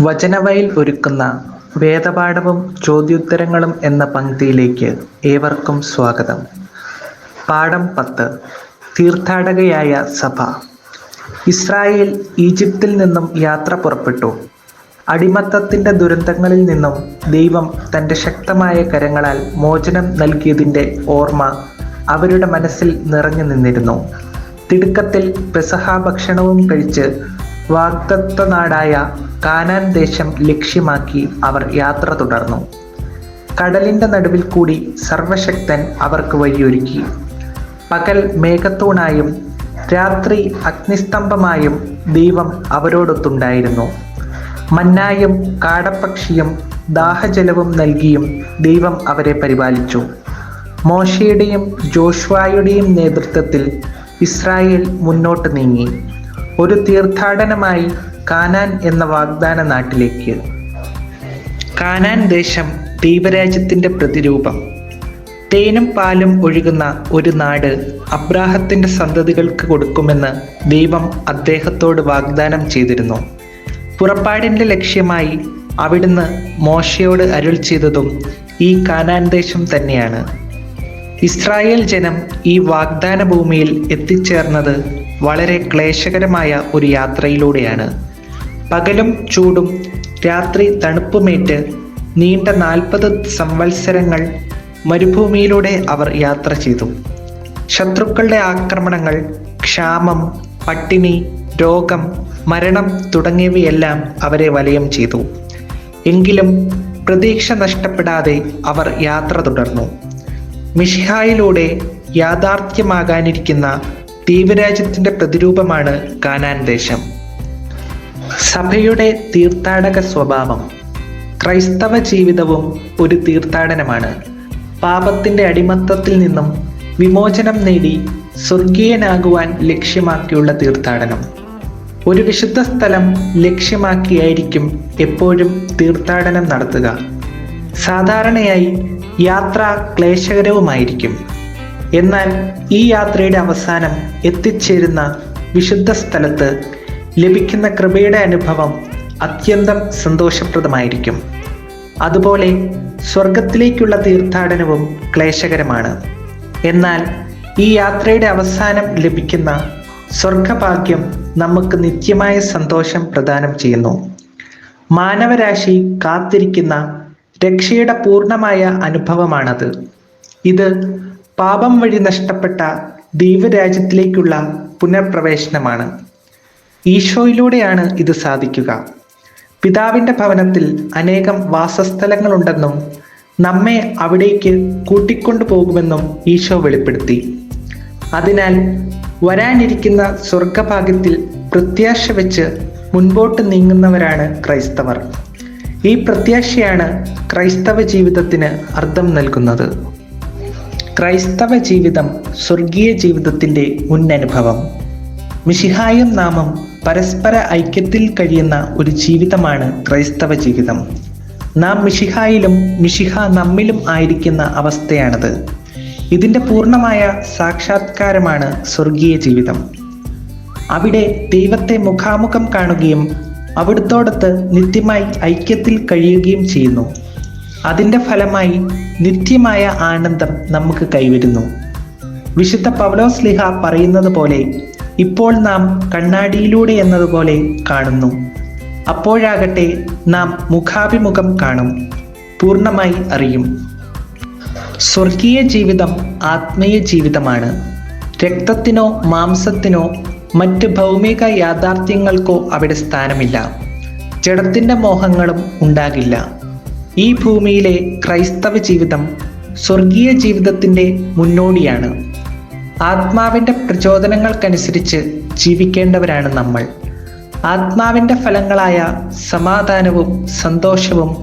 വചനവയൽ ഒരുക്കുന്ന വേദപാഠവും ചോദ്യോത്തരങ്ങളും എന്ന പങ്ക്തിയിലേക്ക് ഏവർക്കും സ്വാഗതം. പാഠം പത്ത്. തീർത്ഥാടകയായ സഭ. ഇസ്രായേൽ ഈജിപ്തിൽ നിന്നും യാത്ര പുറപ്പെട്ടു. അടിമത്തത്തിന്റെ ദുരന്തങ്ങളിൽ നിന്നും ദൈവം തന്റെ ശക്തമായ കരങ്ങളാൽ മോചനം നൽകിയതിന്റെ ഓർമ്മ അവരുടെ മനസ്സിൽ നിറഞ്ഞു നിന്നിരുന്നു. തിടുക്കത്തിൽ പെസഹ ഭക്ഷണവും കഴിച്ച് വാഗ്ദത്ത നാടായ കാനാൻ ദേശം ലക്ഷ്യമാക്കി അവർ യാത്ര തുടർന്നു. കടലിന്റെ നടുവിൽ കൂടി സർവശക്തൻ അവർക്ക് വഴിയൊരുക്കി. പകൽ മേഘത്തൂണായും രാത്രി അഗ്നിസ്തംഭമായും ദൈവം അവരോടൊത്തുണ്ടായിരുന്നു. മന്നായും കാടപ്പക്ഷിയും ദാഹജലവും നൽകിയും ദൈവം അവരെ പരിപാലിച്ചു. മോശയുടെയും ജോഷ്വായുടെയും നേതൃത്വത്തിൽ ഇസ്രായേൽ മുന്നോട്ട് നീങ്ങി. ഒരു തീർത്ഥാടനമായി കാനാൻ എന്ന വാഗ്ദാന നാട്ടിലേക്ക്. കാനാൻ ദേശം ദൈവരാജ്യത്തിന്റെ പ്രതിരൂപം. തേനും പാലും ഒഴുകുന്ന ഒരു നാട് അബ്രാഹത്തിന്റെ സന്തതികൾക്ക് കൊടുക്കുമെന്ന് ദൈവം അദ്ദേഹത്തോട് വാഗ്ദാനം ചെയ്തിരുന്നു. പുറപ്പാടിന്റെ ലക്ഷ്യമായി അവിടുന്ന് മോശയോട് അരുൾ ചെയ്തതും ഈ കാനാൻ ദേശം തന്നെയാണ്. ഇസ്രായേൽ ജനം ഈ വാഗ്ദാന ഭൂമിയിൽ എത്തിച്ചേർന്നത് വളരെ ക്ലേശകരമായ ഒരു യാത്രയിലൂടെയാണ്. പകലും ചൂടും രാത്രി തണുപ്പുമേറ്റ് നീണ്ട നാൽപ്പത് സംവത്സരങ്ങൾ മരുഭൂമിയിലൂടെ അവർ യാത്ര ചെയ്തു. ശത്രുക്കളുടെ ആക്രമണങ്ങൾ ക്ഷാമം പട്ടിണി രോഗം മരണം തുടങ്ങിയവയെല്ലാം അവരെ വലയം ചെയ്തു. എങ്കിലും പ്രതീക്ഷ നഷ്ടപ്പെടാതെ അവർ യാത്ര തുടർന്നു. മിഷിഹായിലൂടെ യാഥാർത്ഥ്യമാകാനിരിക്കുന്ന ദ്വീപരാജ്യത്തിന്റെ പ്രതിരൂപമാണ് കാനാൻ ദേശം. സഭയുടെ തീർത്ഥാടക സ്വഭാവം ക്രൈസ്തവ ജീവിതവും ഒരു തീർത്ഥാടനമാണ്. പാപത്തിന്റെ അടിമത്തത്തിൽ നിന്നും വിമോചനം നേടി സ്വർഗീയനാകുവാൻ ലക്ഷ്യമാക്കിയുള്ള തീർത്ഥാടനം. ഒരു വിശുദ്ധ സ്ഥലം ലക്ഷ്യമാക്കിയായിരിക്കും എപ്പോഴും തീർത്ഥാടനം നടത്തുക. സാധാരണയായി യാത്ര ക്ലേശകരവുമായിരിക്കും. എന്നാൽ ഈ യാത്രയുടെ അവസാനം എത്തിച്ചേരുന്ന വിശുദ്ധ സ്ഥലത്ത് ലഭിക്കുന്ന കൃപയുടെ അനുഭവം അത്യന്തം സന്തോഷപ്രദമായിരിക്കും. അതുപോലെ സ്വർഗത്തിലേക്കുള്ള തീർത്ഥാടനവും ക്ലേശകരമാണ്. എന്നാൽ ഈ യാത്രയുടെ അവസാനം ലഭിക്കുന്ന സ്വർഗഭാഗ്യം നമുക്ക് നിത്യമായ സന്തോഷം പ്രദാനം ചെയ്യുന്നു. മാനവരാശി കാത്തിരിക്കുന്ന രക്ഷയുടെ പൂർണമായ അനുഭവമാണത്. ഇത് പാപം വഴി നഷ്ടപ്പെട്ട ദൈവരാജ്യത്തിലേക്കുള്ള പുനർപ്രവേശനമാണ്. ഈശോയിലൂടെയാണ് ഇത് സാധിക്കുക. പിതാവിന്റെ ഭവനത്തിൽ അനേകം വാസസ്ഥലങ്ങളുണ്ടെന്നും നമ്മെ അവിടേക്ക് കൂട്ടിക്കൊണ്ടു പോകുമെന്നും ഈശോ വെളിപ്പെടുത്തി. അതിനാൽ വരാനിരിക്കുന്ന സ്വർഗഭാഗ്യത്തിൽ പ്രത്യാശ വെച്ച് മുൻപോട്ട് നീങ്ങുന്നവരാണ് ക്രൈസ്തവർ. ഈ പ്രത്യാശയാണ് ക്രൈസ്തവ ജീവിതത്തിന് അർത്ഥം നൽകുന്നത്. ക്രൈസ്തവ ജീവിതം സ്വർഗീയ ജീവിതത്തിന്റെ മുന്നനുഭവം. മിഷിഹായും നാമം പരസ്പര ഐക്യത്തിൽ കഴിയുന്ന ഒരു ജീവിതമാണ് ക്രൈസ്തവ ജീവിതം. നാം മിഷിഹായിലും മിഷിഹ നമ്മിലും ആയിരിക്കുന്ന അവസ്ഥയാണത്. ഇതിന്റെ പൂർണമായ സാക്ഷാത്കാരമാണ് സ്വർഗീയ ജീവിതം. അവിടെ ദൈവത്തെ മുഖാമുഖം കാണുകയും അവിടുത്തോടത്ത് നിത്യമായി ഐക്യത്തിൽ കഴിയുകയും ചെയ്യുന്നു. അതിന്റെ ഫലമായി നിത്യമായ ആനന്ദം നമുക്ക് കൈവരുന്നു. വിശുദ്ധ പവലോസ് ലിഹ പറയുന്നത് പോലെ ഇപ്പോൾ നാം കണ്ണാടിയിലൂടെ എന്നതുപോലെ കാണുന്നു. അപ്പോഴാകട്ടെ നാം മുഖാഭിമുഖം കാണും പൂർണമായി അറിയും. സ്വർഗീയ ജീവിതം ആത്മീയ ജീവിതമാണ്. രക്തത്തിനോ മാംസത്തിനോ മറ്റ് ഭൗമിക യാഥാർത്ഥ്യങ്ങൾക്കോ അവിടെ സ്ഥാനമില്ല. ജഡത്തിന്റെ മോഹങ്ങളും ഉണ്ടാകില്ല. ഈ ഭൂമിയിലെ ക്രൈസ്തവ ജീവിതം സ്വർഗീയ ജീവിതത്തിന്റെ മുന്നോടിയാണ്. ആത്മാവിന്റെ പ്രചോദനങ്ങൾക്കനുസരിച്ച് ജീവിക്കേണ്ടവരാണ് നമ്മൾ. ആത്മാവിന്റെ ഫലങ്ങളായ സമാധാനവും സന്തോഷവും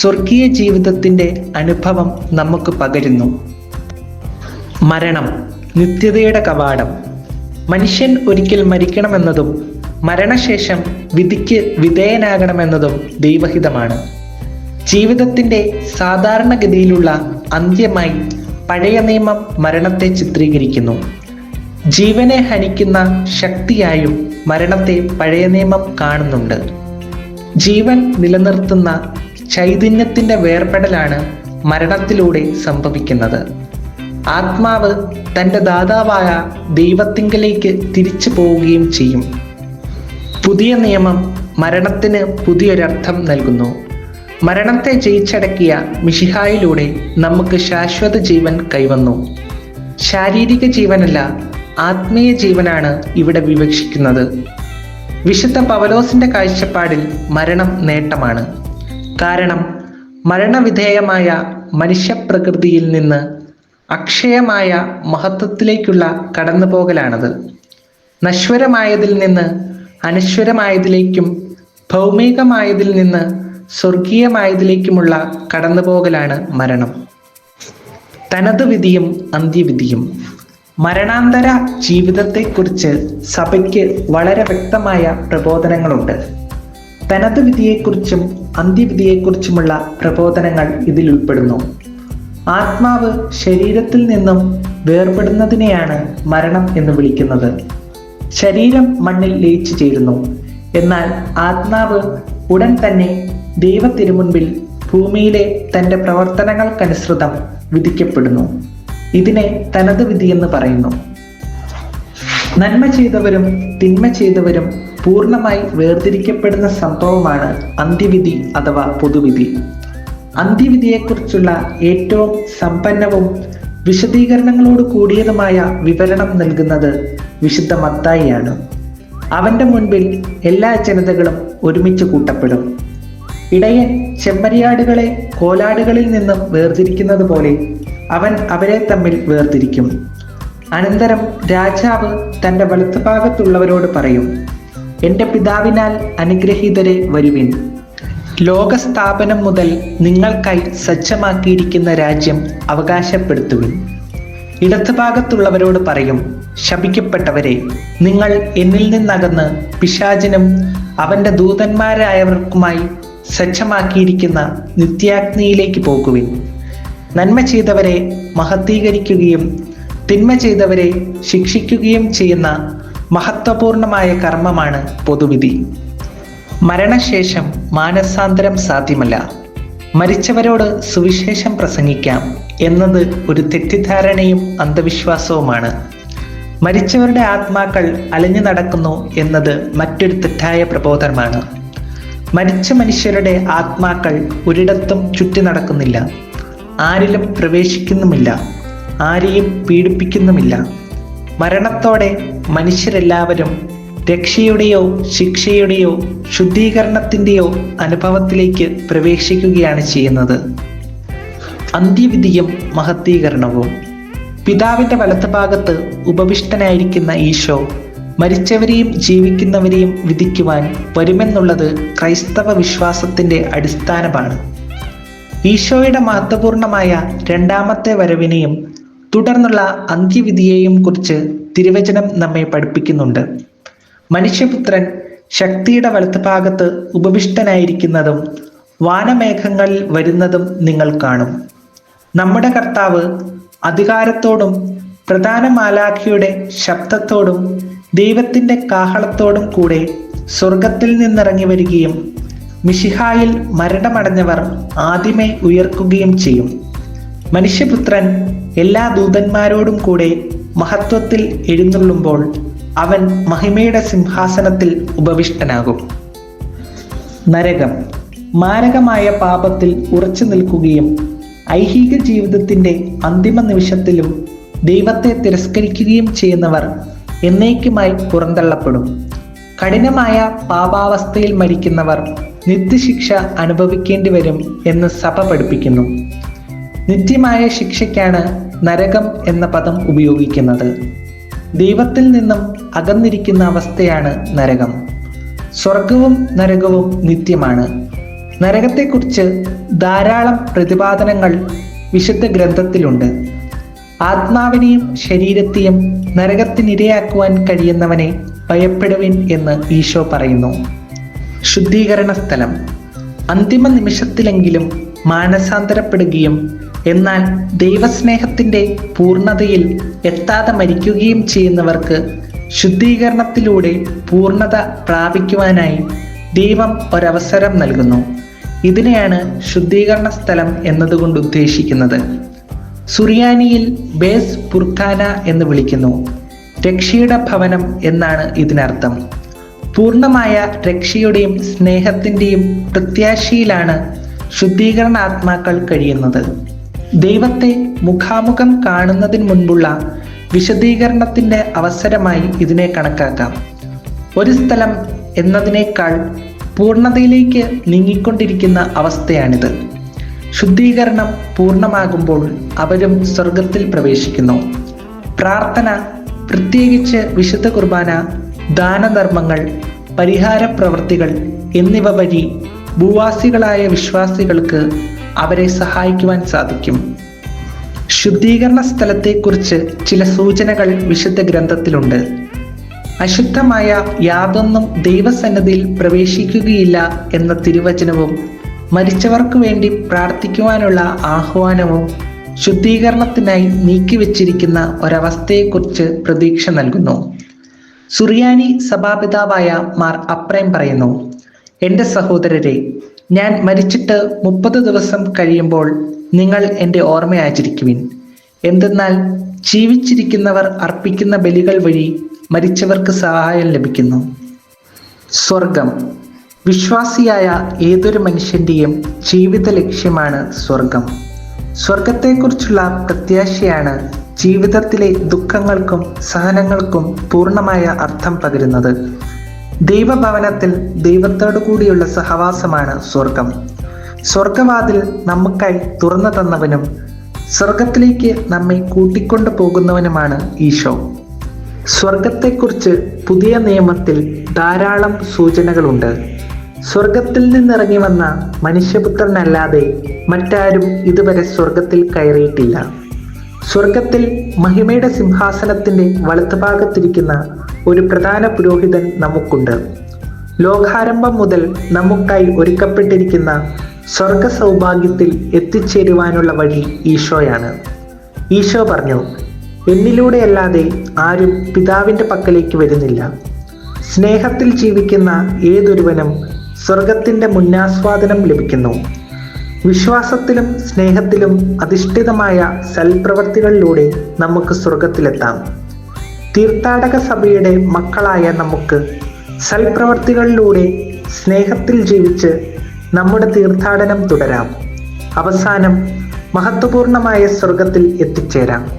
സ്വർഗീയ ജീവിതത്തിന്റെ അനുഭവം നമുക്ക് പകരുന്നു. മരണം നിത്യതയുടെ കവാടം. മനുഷ്യൻ ഒരിക്കൽ മരിക്കണമെന്നതും മരണശേഷം വിധിക്ക് വിധേയനാകണമെന്നതും ദൈവഹിതമാണ്. ജീവിതത്തിന്റെ സാധാരണഗതിയിലുള്ള അന്ത്യമായി പഴയ നിയമം മരണത്തെ ചിത്രീകരിക്കുന്നു. ജീവനെ ഹനിക്കുന്ന ശക്തിയായും മരണത്തെ പഴയ നിയമം കാണുന്നുണ്ട്. ജീവൻ നിലനിർത്തുന്ന ചൈതന്യത്തിന്റെ വേർപെടലാണ് മരണത്തിലൂടെ സംഭവിക്കുന്നത്. ആത്മാവ് തന്റെ ദാതാവായ ദൈവത്തിങ്കലേക്ക് തിരിച്ചു പോവുകയും ചെയ്യും. പുതിയ നിയമം മരണത്തിന് പുതിയൊരർത്ഥം നൽകുന്നു. മരണത്തെ ജയിച്ചടക്കിയ മിഷിഹായിലൂടെ നമുക്ക് ശാശ്വത ജീവൻ കൈവന്നു. ശാരീരിക ജീവനല്ല ആത്മീയ ജീവനാണ് ഇവിടെ വിവക്ഷിക്കുന്നത്. വിശുദ്ധ പവലോസിന്റെ കാഴ്ചപ്പാടിൽ മരണം നേട്ടമാണ്. കാരണം മരണവിധേയമായ മനുഷ്യപ്രകൃതിയിൽ നിന്ന് അക്ഷയമായ മഹത്വത്തിലേക്കുള്ള കടന്നുപോകലാണത്. നശ്വരമായതിൽ നിന്ന് അനശ്വരമായതിലേക്കും ഭൗമികമായതിൽ നിന്ന് സ്വർഗീയമായതിലേക്കുമുള്ള കടന്നുപോകലാണ് മരണം. തനത് വിധിയും അന്ത്യവിധിയും മരണാന്തര ജീവിതത്തെക്കുറിച്ച് സഭയ്ക്ക് വളരെ വ്യക്തമായ പ്രബോധനങ്ങളുണ്ട്. തനത് വിധിയെക്കുറിച്ചും അന്ത്യവിധിയെക്കുറിച്ചുമുള്ള പ്രബോധനങ്ങൾ ഇതിൽ ഉൾപ്പെടുന്നു. ആത്മാവ് ശരീരത്തിൽ നിന്നും വേർപെടുന്നതിനെയാണ് മരണം എന്ന് വിളിക്കുന്നത്. ശരീരം മണ്ണിൽ ലയിച്ചു ചേരുന്നു. എന്നാൽ ആത്മാവ് ഉടൻ തന്നെ ദൈവത്തിരുമുൻപിൽ ഭൂമിയിലെ തന്റെ പ്രവർത്തനങ്ങൾക്കനുസൃതം വിധിക്കപ്പെടുന്നു. ഇതിനെ തനത് വിധിയെന്ന് പറയുന്നു. നന്മ ചെയ്തവരും തിന്മ ചെയ്തവരും പൂർണമായി വേർതിരിക്കപ്പെടുന്ന സംഭവമാണ് അന്ത്യവിധി അഥവാ പൊതുവിധി. അന്ത്യവിധിയെക്കുറിച്ചുള്ള ഏറ്റവും സമ്പന്നവും വിശദീകരണങ്ങളോട് കൂടിയതുമായ വിവരണം നൽകുന്നത് വിശുദ്ധ മത്തായിയാണ്. അവന്റെ മുൻപിൽ എല്ലാ ജനതകളും ഒരുമിച്ച് കൂട്ടപ്പെടും. ഇടയൻ ചെമ്മരിയാടുകളെ കോലാടുകളിൽ നിന്നും വേർതിരിക്കുന്നത് പോലെ അവൻ അവരെ തമ്മിൽ വേർതിരിക്കും. അനന്തരം രാജാവ് തന്റെ വലത്തുഭാഗത്തുള്ളവരോട് പറയും എന്റെ പിതാവിനാൽ അനുഗ്രഹീതരെ വരുവിൻ. ലോകസ്ഥാപനം മുതൽ നിങ്ങൾക്കായി സജ്ജമാക്കിയിരിക്കുന്ന രാജ്യം അവകാശപ്പെടുത്തുവിൻ. ഇടത്തുഭാഗത്തുള്ളവരോട് പറയും ശപിക്കപ്പെട്ടവരെ നിങ്ങൾ എന്നിൽ നിന്നകന്ന് പിശാചിനും അവന്റെ ദൂതന്മാരായവർക്കുമായി സജ്ജമാക്കിയിരിക്കുന്ന നിത്യാഗ്നിയിലേക്ക് പോകുവിൻ. നന്മ ചെയ്തവരെ മഹത്തീകരിക്കുകയും തിന്മ ചെയ്തവരെ ശിക്ഷിക്കുകയും ചെയ്യുന്ന മഹത്വപൂർണമായ കർമ്മമാണ് പൊതുവിധി. മരണശേഷം മാനസാന്തരം സാധ്യമല്ല. മരിച്ചവരോട് സുവിശേഷം പ്രസംഗിക്കാം എന്നത് ഒരു തെറ്റിദ്ധാരണയും അന്ധവിശ്വാസവുമാണ്. മരിച്ചവരുടെ ആത്മാക്കൾ അലഞ്ഞു നടക്കുന്നു എന്നത് മറ്റൊരു തെറ്റായ പ്രബോധനമാണ്. മരിച്ച മനുഷ്യരുടെ ആത്മാക്കൾ ഒരിടത്തും ചുറ്റി നടക്കുന്നില്ല. ആരിലും പ്രവേശിക്കുന്നുമില്ല. ആരെയും പീഡിപ്പിക്കുന്നുമില്ല. മരണത്തോടെ മനുഷ്യരെല്ലാവരും രക്ഷയുടെയോ ശിക്ഷയുടെയോ ശുദ്ധീകരണത്തിന്റെയോ അനുഭവത്തിലേക്ക് പ്രവേശിക്കുകയാണ് ചെയ്യുന്നത്. അന്ത്യവിധിയും മഹത്തീകരണവും. പിതാവിന്റെ വലത്തുഭാഗത്ത് ഉപവിഷ്ടനായിരിക്കുന്ന ഈശോ മരിച്ചവരെയും ജീവിക്കുന്നവരെയും വിധിക്കുവാൻ വരുമെന്നുള്ളത് ക്രൈസ്തവ വിശ്വാസത്തിന്റെ അടിസ്ഥാനമാണ്. ഈശോയുടെ മഹത്വപൂർണമായ രണ്ടാമത്തെ വരവിനെയും തുടർന്നുള്ള അന്ത്യവിധിയെയും കുറിച്ച് തിരുവചനം നമ്മെ പഠിപ്പിക്കുന്നുണ്ട്. മനുഷ്യപുത്രൻ ശക്തിയുടെ വലത്തുഭാഗത്ത് ഉപവിഷ്ടനായിരിക്കുന്നതും വാനമേഘങ്ങളിൽ വരുന്നതും നിങ്ങൾ കാണും. നമ്മുടെ കർത്താവ് അധികാരത്തോടും പ്രധാന മാലാഖിയുടെ ശബ്ദത്തോടും ദൈവത്തിന്റെ കാഹളത്തോടും കൂടെ സ്വർഗത്തിൽ നിന്നിറങ്ങി വരികയും മിഷിഹായിൽ മരണമടഞ്ഞവർ ആദ്യമേ ഉയർക്കുകയും ചെയ്യും. മനുഷ്യപുത്രൻ എല്ലാ ദൂതന്മാരോടും കൂടെ മഹത്വത്തിൽ എഴുന്നള്ളുമ്പോൾ അവൻ മഹിമയുടെ സിംഹാസനത്തിൽ ഉപവിഷ്ടനാകും. നരകം മാരകമായ പാപത്തിൽ ഉറച്ചു നിൽക്കുകയും ഐഹിക ജീവിതത്തിന്റെ അന്തിമ നിമിഷത്തിലും ദൈവത്തെ തിരസ്കരിക്കുകയും ചെയ്യുന്നവർ എന്നേക്കുമായി പുറന്തള്ളപ്പെടും. കഠിനമായ പാപാവസ്ഥയിൽ മരിക്കുന്നവർ നിത്യശിക്ഷ അനുഭവിക്കേണ്ടി വരും എന്ന് സഭ പഠിപ്പിക്കുന്നു. നിത്യമായ ശിക്ഷയ്ക്കാണ് നരകം എന്ന പദം ഉപയോഗിക്കുന്നത്. ദൈവത്തിൽ നിന്നും അകന്നിരിക്കുന്ന അവസ്ഥയാണ് നരകം. സ്വർഗവും നരകവും നിത്യമാണ്. നരകത്തെക്കുറിച്ച് ധാരാളം പ്രതിപാദനങ്ങൾ വിശുദ്ധ ഗ്രന്ഥത്തിലുണ്ട്. ആത്മാവിനെയും ശരീരത്തെയും നരകത്തിനിരയാക്കുവാൻ കഴിയുന്നവനെ ഭയപ്പെടുവിൻ എന്ന് ഈശോ പറയുന്നു. ശുദ്ധീകരണ സ്ഥലം. അന്തിമ നിമിഷത്തിലെങ്കിലും മാനസാന്തരപ്പെടുകയും എന്നാൽ ദൈവസ്നേഹത്തിന്റെ പൂർണതയിൽ എത്താതെ മരിക്കുകയും ചെയ്യുന്നവർക്ക് ശുദ്ധീകരണത്തിലൂടെ പൂർണത പ്രാപിക്കുവാനായി ദൈവം ഒരവസരം നൽകുന്നു. ഇതിനെയാണ് ശുദ്ധീകരണ സ്ഥലം എന്നതുകൊണ്ട് ഉദ്ദേശിക്കുന്നത്. സുറിയാനിയിൽ ബേസ് പുർഖാന എന്ന് വിളിക്കുന്നു. രക്ഷയുടെ ഭവനം എന്നാണ് ഇതിനർത്ഥം. പൂർണമായ രക്ഷയുടെയും സ്നേഹത്തിന്റെയും പ്രത്യാശയിലാണ് ശുദ്ധീകരണ ആത്മാക്കൾ കഴിയുന്നത്. ദൈവത്തെ മുഖാമുഖം കാണുന്നതിന് മുൻപുള്ള വിശദീകരണത്തിന്റെ അവസരമായി ഇതിനെ കണക്കാക്കാം. ഒരു സ്ഥലം എന്നതിനേക്കാൾ പൂർണതയിലേക്ക് നീങ്ങിക്കൊണ്ടിരിക്കുന്ന അവസ്ഥയാണിത്. ശുദ്ധീകരണം പൂർണമാകുമ്പോൾ അവരും സ്വർഗത്തിൽ പ്രവേശിക്കുന്നു. പ്രാർത്ഥന പ്രത്യേകിച്ച് വിശുദ്ധ കുർബാന ദാനധർമ്മങ്ങൾ പരിഹാര പ്രവൃത്തികൾ എന്നിവ വഴി ഭൂവാസികളായ വിശ്വാസികൾക്ക് അവരെ സഹായിക്കുവാൻ സാധിക്കും. ശുദ്ധീകരണ സ്ഥലത്തെക്കുറിച്ച് ചില സൂചനകൾ വിശുദ്ധ ഗ്രന്ഥത്തിലുണ്ട്. അശുദ്ധമായ യാതൊന്നും ദൈവസന്നദ്ധിയിൽ പ്രവേശിക്കുകയില്ല എന്ന തിരുവചനവും മരിച്ചവർക്ക് വേണ്ടി പ്രാർത്ഥിക്കുവാനുള്ള ആഹ്വാനവും ശുദ്ധീകരണത്തിനായി നീക്കിവെച്ചിരിക്കുന്ന ഒരവസ്ഥയെക്കുറിച്ച് പ്രതീക്ഷ നൽകുന്നു. സുറിയാനി സഭാപിതാവായ മാർ അപ്രേം പറയുന്നു എന്റെ സഹോദരരെ ഞാൻ മരിച്ചിട്ട് മുപ്പത് ദിവസം കഴിയുമ്പോൾ നിങ്ങൾ എന്റെ ഓർമ്മ എന്തെന്നാൽ ജീവിച്ചിരിക്കുന്നവർ അർപ്പിക്കുന്ന ബലികൾ വഴി മരിച്ചവർക്ക് സഹായം ലഭിക്കുന്നു. സ്വർഗം. വിശ്വാസിയായ ഏതൊരു മനുഷ്യന്റെയും ജീവിത ലക്ഷ്യമാണ് സ്വർഗം സ്വർഗത്തെക്കുറിച്ചുള്ള പ്രത്യാശയാണ് ജീവിതത്തിലെ ദുഃഖങ്ങൾക്കും സഹനങ്ങൾക്കും പൂർണമായ അർത്ഥം പകരുന്നത്. ദൈവഭവനത്തിൽ ദൈവത്തോടു കൂടിയുള്ള സഹവാസമാണ് സ്വർഗം സ്വർഗവാതിൽ നമുക്കായി തുറന്നു തന്നവനും സ്വർഗത്തിലേക്ക് നമ്മെ കൂട്ടിക്കൊണ്ടു പോകുന്നവനുമാണ് ഈശോ. സ്വർഗത്തെക്കുറിച്ച് പുതിയ നിയമത്തിൽ ധാരാളം സൂചനകളുണ്ട്. സ്വർഗത്തിൽ നിന്നിറങ്ങി വന്ന മനുഷ്യപുത്രനല്ലാതെ മറ്റാരും ഇതുവരെ സ്വർഗത്തിൽ കയറിയിട്ടില്ല. സ്വർഗത്തിൽ മഹിമയുടെ സിംഹാസനത്തിന്റെ വലത്തുഭാഗത്തിരിക്കുന്ന ഒരു പ്രധാന പുരോഹിതൻ നമുക്കുണ്ട്. ലോകാരംഭം മുതൽ നമുക്കായി ഒരുക്കപ്പെട്ടിരിക്കുന്ന സ്വർഗ സൗഭാഗ്യത്തിൽ എത്തിച്ചേരുവാനുള്ള വഴി ഈശോയാണ്. ഈശോ പറഞ്ഞു എന്നിലൂടെയല്ലാതെ ആരും പിതാവിന്റെ പക്കലേക്ക് വരുന്നില്ല. സ്നേഹത്തിൽ ജീവിക്കുന്ന ഏതൊരുവനും സ്വർഗത്തിന്റെ മുന്നാസ്വാദനം ലഭിക്കുന്നു. വിശ്വാസത്തിലും സ്നേഹത്തിലും അധിഷ്ഠിതമായ സൽപ്രവർത്തികളിലൂടെ നമുക്ക് സ്വർഗത്തിലെത്താം തീർത്ഥാടക സഭയുടെ മക്കളായ നമുക്ക് സൽപ്രവർത്തികളിലൂടെ സ്നേഹത്തിൽ ജീവിച്ച് നമ്മുടെ തീർത്ഥാടനം തുടരാം. അവസാനം മഹത്വപൂർണമായ സ്വർഗത്തിൽ എത്തിച്ചേരാം.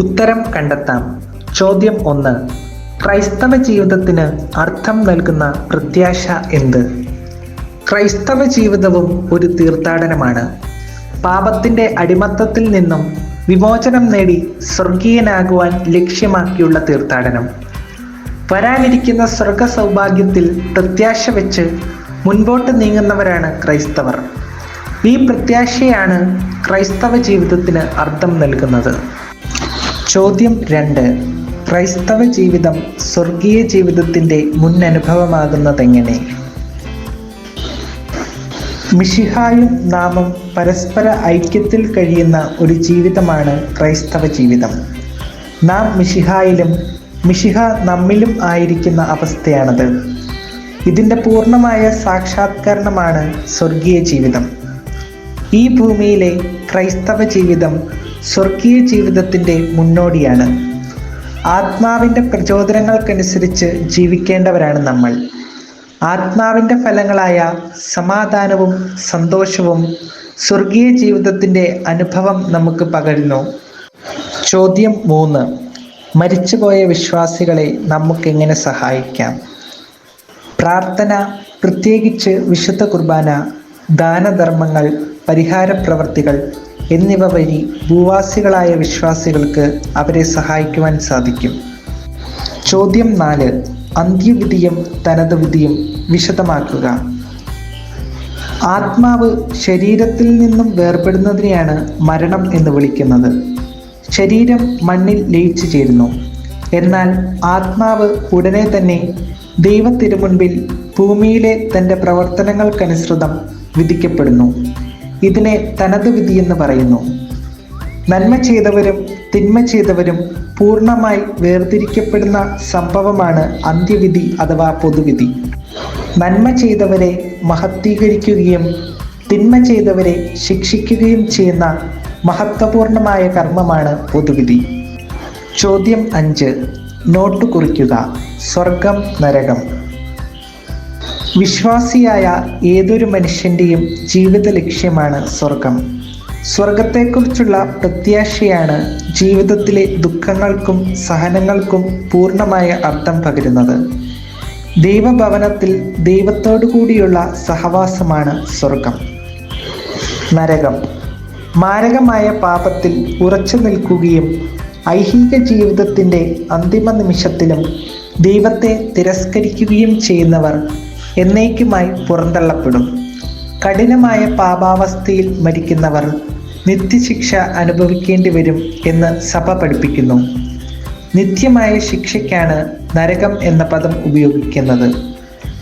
ഉത്തരം കണ്ടെത്താം. ചോദ്യം ഒന്ന്. ക്രൈസ്തവ ജീവിതത്തിന് അർത്ഥം നൽകുന്ന പ്രത്യാശ എന്ത്? ക്രൈസ്തവ ജീവിതവും ഒരു തീർത്ഥാടനമാണ്. പാപത്തിന്റെ അടിമത്തത്തിൽ നിന്നും വിമോചനം നേടി സ്വർഗീയനാകുവാൻ ലക്ഷ്യമാക്കിയുള്ള തീർത്ഥാടനം. വരാനിരിക്കുന്ന സ്വർഗ സൗഭാഗ്യത്തിൽ പ്രത്യാശ വെച്ച് മുൻപോട്ട് നീങ്ങുന്നവരാണ് ക്രൈസ്തവർ. ഈ പ്രത്യാശയാണ് ക്രൈസ്തവ ജീവിതത്തിന് അർത്ഥം നൽകുന്നത്. ചോദ്യം രണ്ട്. ക്രൈസ്തവ ജീവിതം സ്വർഗീയ ജീവിതത്തിന്റെ മുൻ അനുഭവമാകുന്നതെങ്ങനെ മിഷിഹായും നാമം പരസ്പര ഐക്യത്തിൽ കഴിയുന്ന ഒരു ജീവിതമാണ് ക്രൈസ്തവ ജീവിതം. നാം മിഷിഹായിലും മിഷിഹ നമ്മിലും ആയിരിക്കുന്ന അവസ്ഥയാണത്. ഇതിന്റെ പൂർണമായ സാക്ഷാത്കരണമാണ് സ്വർഗീയ ജീവിതം. ഈ ഭൂമിയിലെ ക്രൈസ്തവ ജീവിതം സ്വർഗീയ ജീവിതത്തിന്റെ മുന്നോടിയാണ്. ആത്മാവിന്റെ പ്രചോദനങ്ങൾക്കനുസരിച്ച് ജീവിക്കേണ്ടവരാണ് നമ്മൾ. ആത്മാവിന്റെ ഫലങ്ങളായ സമാധാനവും സന്തോഷവും സ്വർഗീയ ജീവിതത്തിന്റെ അനുഭവം നമുക്ക് പകരുന്നു. ചോദ്യം മൂന്ന്. മരിച്ചുപോയ വിശ്വാസികളെ നമുക്കെങ്ങനെ സഹായിക്കാം? പ്രാർത്ഥന പ്രത്യേകിച്ച് വിശുദ്ധ കുർബാന ദാനധർമ്മങ്ങൾ പരിഹാര പ്രവർത്തികൾ എന്നിവ വഴി ഭൂവാസികളായ വിശ്വാസികൾക്ക് അവരെ സഹായിക്കുവാൻ സാധിക്കും. ചോദ്യം നാല്. അന്ത്യവിധിയും തനത് വിധിയും വിശദമാക്കുക. ആത്മാവ് ശരീരത്തിൽ നിന്നും വേർപെടുന്നതിനെയാണ് മരണം എന്ന് വിളിക്കുന്നത്. ശരീരം മണ്ണിൽ ലയിച്ചു ചേരുന്നു. എന്നാൽ ആത്മാവ് ഉടനെ തന്നെ ദൈവത്തിരുമുൻപിൽ ഭൂമിയിലെ തന്റെ പ്രവർത്തനങ്ങൾക്കനുസൃതം വിധിക്കപ്പെടുന്നു. ഇതിനെ തനത് എന്ന് പറയുന്നു. നന്മ ചെയ്തവരും തിന്മ ചെയ്തവരും പൂർണമായി വേർതിരിക്കപ്പെടുന്ന സംഭവമാണ് അന്ത്യവിധി അഥവാ പൊതുവിധി. നന്മ ചെയ്തവരെ മഹത്വീകരിക്കുകയും തിന്മ ചെയ്തവരെ ശിക്ഷിക്കുകയും ചെയ്യുന്ന മഹത്വപൂർണമായ കർമ്മമാണ് പൊതുവിധി. ചോദ്യം അഞ്ച്. നോട്ട് കുറിക്കുക. സ്വർഗം നരകം. വിശ്വാസിയായ ഏതൊരു മനുഷ്യന്റെയും ജീവിത ലക്ഷ്യമാണ് സ്വർഗം സ്വർഗത്തെക്കുറിച്ചുള്ള പ്രത്യാശയാണ് ജീവിതത്തിലെ ദുഃഖങ്ങൾക്കും സഹനങ്ങൾക്കും പൂർണമായ അർത്ഥം പകരുന്നത്. ദൈവഭവനത്തിൽ ദൈവത്തോടു കൂടിയുള്ള സഹവാസമാണ് സ്വർഗം നരകം. മാരകമായ പാപത്തിൽ ഉറച്ചു നിൽക്കുകയും ഐഹിക ജീവിതത്തിന്റെ അന്തിമ നിമിഷത്തിലും ദൈവത്തെ തിരസ്കരിക്കുകയും ചെയ്യുന്നവർ എന്നേക്കുമായി പുറന്തള്ളപ്പെടും. കഠിനമായ പാപാവസ്ഥയിൽ മരിക്കുന്നവർ നിത്യശിക്ഷ അനുഭവിക്കേണ്ടി വരും എന്ന് സഭ പഠിപ്പിക്കുന്നു. നിത്യമായ ശിക്ഷയ്ക്കാണ് നരകം എന്ന പദം ഉപയോഗിക്കുന്നത്.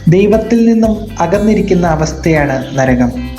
ദൈവത്തിൽ നിന്നും അകന്നിരിക്കുന്ന അവസ്ഥയാണ് നരകം.